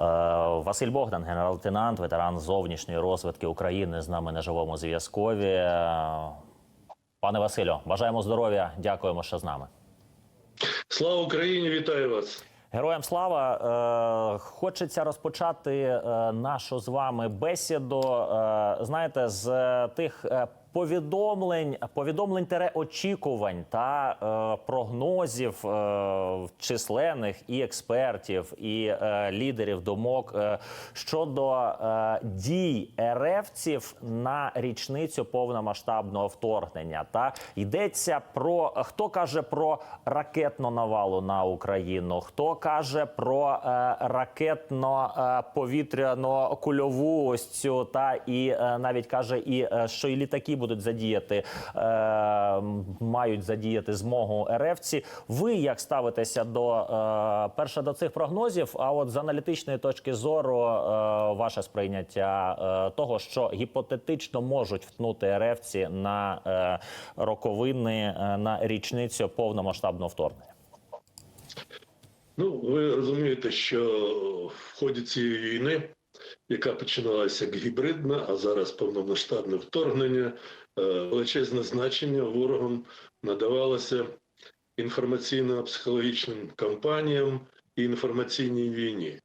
Василь Богдан, генерал-лейтенант, ветеран зовнішньої розвідки України, з нами на живому зв'язкові. Е, Пане Василю, бажаємо здоров'я. Дякуємо, що з нами. Слава Україні! Вітаю вас! Героям слава! Е, хочеться розпочати е, нашу з вами бесіду. Е, знаєте, з е, тих е, повідомлень, повідомлень очікувань та е, прогнозів е, численних і експертів, і е, лідерів думок е, щодо е, дій РФців на річницю повномасштабного вторгнення. Та йдеться про хто каже про ракетну навалу на Україну, хто каже про е, ракетно-повітряно кульову ось цю, та і е, навіть каже, і е, що і літаки будуть задіяти, е, мають задіяти змогу РФці. Ви як ставитеся до е, перше до цих прогнозів? А от з аналітичної точки зору, е, ваше сприйняття е, того, що гіпотетично можуть втнути РФці на е, роковини е, на річницю повномасштабного вторгнення. Ну, ви розумієте, що в ході цієї війни, яка починалася як гібридна, а зараз повномасштабне вторгнення, е, величезне значення ворогам надавалося інформаційно-психологічним кампаніям і інформаційній війні.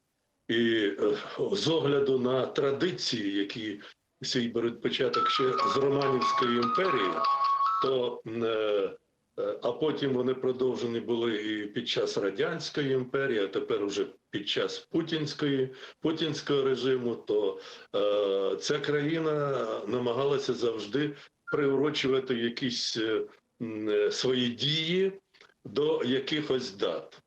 І е, з огляду на традиції, які свій беруть початок ще з Романівської імперії, то е, а потім вони продовжені були і під час радянської імперії, а тепер уже під час путінської путінського режиму, то е, ця країна намагалася завжди приурочувати якісь е, е, свої дії до якихось дат.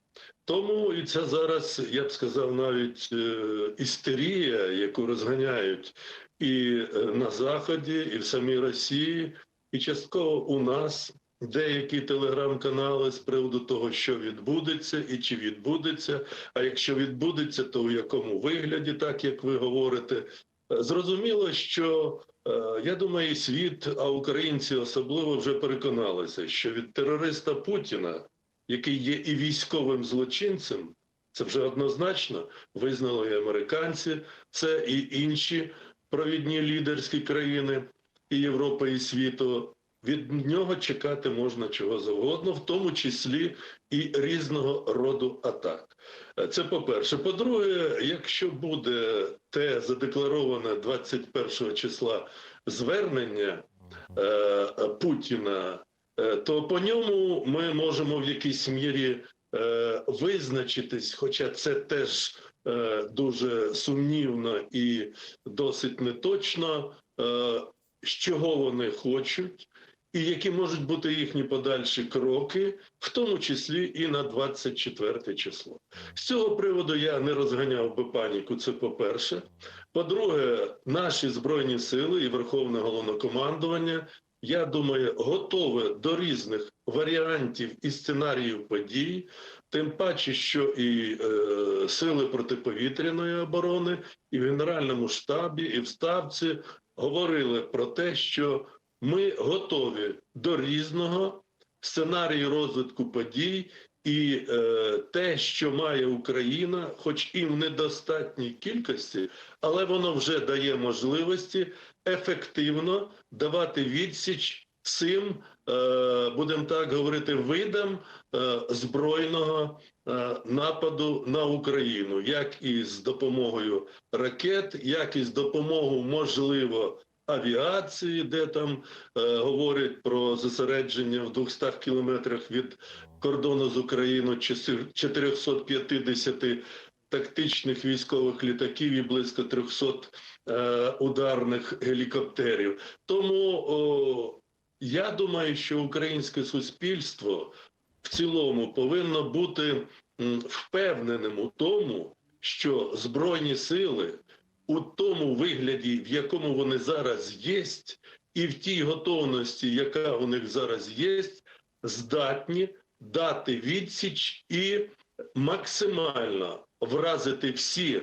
Тому і це зараз, я б сказав, навіть е, істерія, яку розганяють і е, на Заході, і в самій Росії, і частково у нас деякі телеграм-канали з приводу того, що відбудеться і чи відбудеться. А якщо відбудеться, то в якому вигляді, так як ви говорите, зрозуміло, що е, я думаю, світ, а українці особливо вже переконалися, що від терориста Путіна, який є і військовим злочинцем, це вже однозначно визнали і американці, це і інші провідні лідерські країни і Європи, і світу. Від нього чекати можна чого завгодно, в тому числі і різного роду атак. Це по-перше. По-друге, якщо буде те задеклароване 21 числа звернення е, Путіна, е, то по ньому ми можемо в якійсь мірі е, визначитись, хоча це теж е, дуже сумнівно і досить неточно, е, з чого вони хочуть. І які можуть бути їхні подальші кроки, в тому числі і на 24 число. З цього приводу я не розганяв би паніку. Це по-перше. По-друге, наші збройні сили і Верховне головнокомандування, я думаю, готове до різних варіантів і сценаріїв подій. Тим паче, що і е, сили протиповітряної оборони, і в Генеральному штабі, і в Ставці говорили про те, що ми готові до різного. Сценарію розвитку подій, і е, те, що має Україна, хоч і в недостатній кількості, але воно вже дає можливості ефективно давати відсіч цим, е, будемо так говорити, видам е, збройного е, нападу на Україну, як і з допомогою ракет, як і з допомогою можливо авіації, де там е, говорять про зосередження в 200 кілометрах від кордону з Україною чотир- 450 тактичних військових літаків і близько 300 е, ударних гелікоптерів. Тому о, я думаю, що українське суспільство в цілому повинно бути впевненим у тому, що збройні сили у тому вигляді, в якому вони зараз є, і в тій готовності, яка у них зараз є, здатні дати відсіч і максимально вразити всі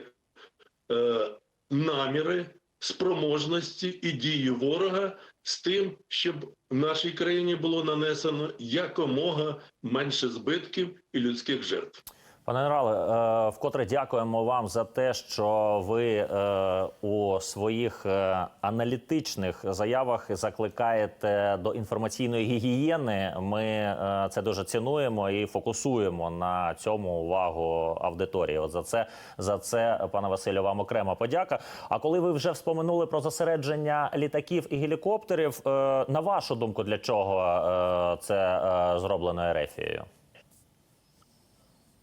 е, наміри, спроможності і дії ворога з тим, щоб в нашій країні було нанесено якомога менше збитків і людських жертв. Пане генерале, е, вкотре дякуємо вам за те, що ви е, у своїх е, аналітичних заявах закликаєте до інформаційної гігієни. Ми це дуже цінуємо і фокусуємо на цьому увагу аудиторії. От за це за це, пане Василю, вам окрема подяка. А коли ви вже вспоминули про зосередження літаків і гелікоптерів, на вашу думку, для чого це зроблено Ерефією?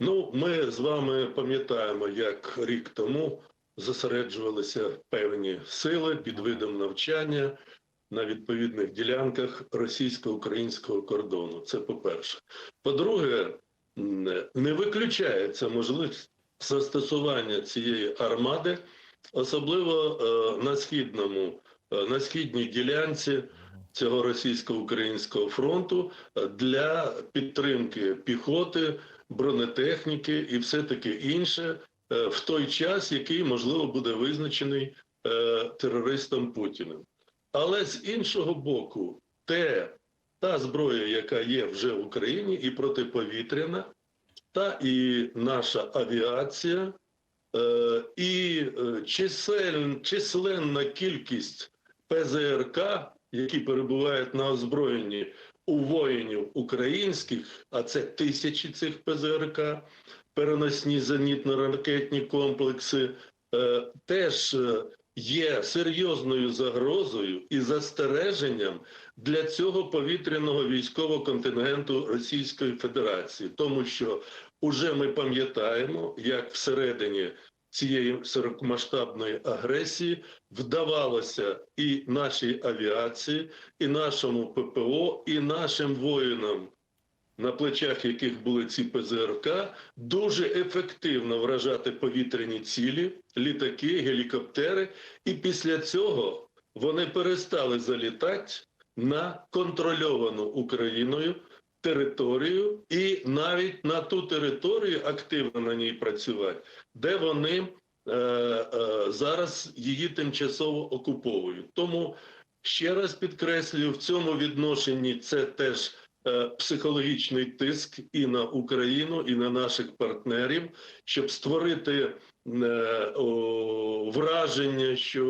Ну, ми з вами пам'ятаємо, як рік тому зосереджувалися певні сили під видом навчання на відповідних ділянках російсько-українського кордону. Це по-перше. По-друге, не виключається можливість застосування цієї армади, особливо е, на східному, е, на східній ділянці цього російсько-українського фронту е, для підтримки піхоти, бронетехніки і все таке інше е, в той час, який можливо буде визначений е, терористом Путіним. Але з іншого боку, те, та зброя, яка є вже в Україні, і протиповітряна, та і наша авіація, і численна кількість ПЗРК, які перебувають на озброєнні у воїнів українських, а це тисячі цих ПЗРК, переносні зенітно-ракетні комплекси, е, теж е, є серйозною загрозою і застереженням для цього повітряного військового контингенту Російської Федерації, тому що уже ми пам'ятаємо, як всередині цієї широкомасштабної агресії вдавалося і нашій авіації, і нашому ППО, і нашим воїнам, на плечах яких були ці ПЗРК, дуже ефективно вражати повітряні цілі, літаки, гелікоптери, і після цього вони перестали залітати на контрольовану Україною територію і навіть на ту територію активно на ній працювати, де вони е, е, зараз її тимчасово окуповують. Тому ще раз підкреслюю, в цьому відношенні це теж е, психологічний тиск і на Україну, і на наших партнерів, щоб створити е, враження, що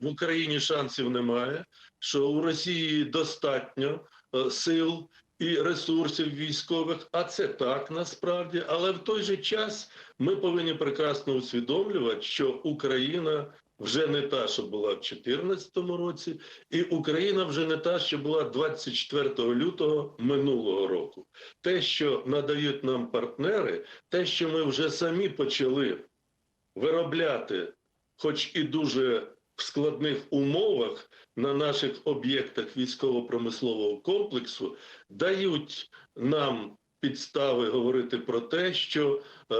в Україні шансів немає, що у Росії достатньо е, сил і ресурсів військових, а це так насправді. Але в той же час ми повинні прекрасно усвідомлювати, що Україна вже не та, що була в 2014 році, і Україна вже не та, що була 24 лютого минулого року. Те, що надають нам партнери, те, що ми вже самі почали виробляти, хоч і дуже в складних умовах на наших об'єктах військово-промислового комплексу, дають нам підстави говорити про те, що е,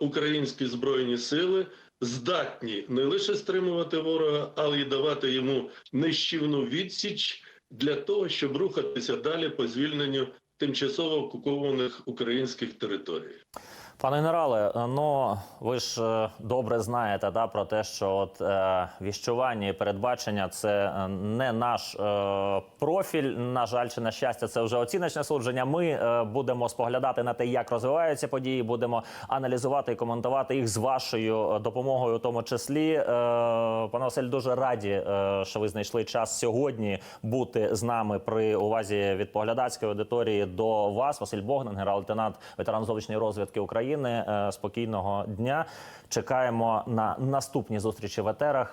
українські збройні сили здатні не лише стримувати ворога, але й давати йому нищівну відсіч для того, щоб рухатися далі по звільненню тимчасово окупованих українських територій. Пане генерале, ну ви ж е, добре знаєте да, про те, що от е, віщування і передбачення це е, не наш е, профіль. На жаль, чи на щастя, це вже оціночне судження. Ми е, будемо споглядати на те, як розвиваються події, будемо аналізувати і коментувати їх з вашою допомогою, у тому числі. Е, пане Василь, дуже раді, е, що ви знайшли час сьогодні бути з нами при увазі від поглядацької аудиторії до вас. Василь Богдан, генерал-лейтенант, ветеран зовнішньої розвідки України. Е, Спокійного дня. Чекаємо на наступні зустрічі в етерах.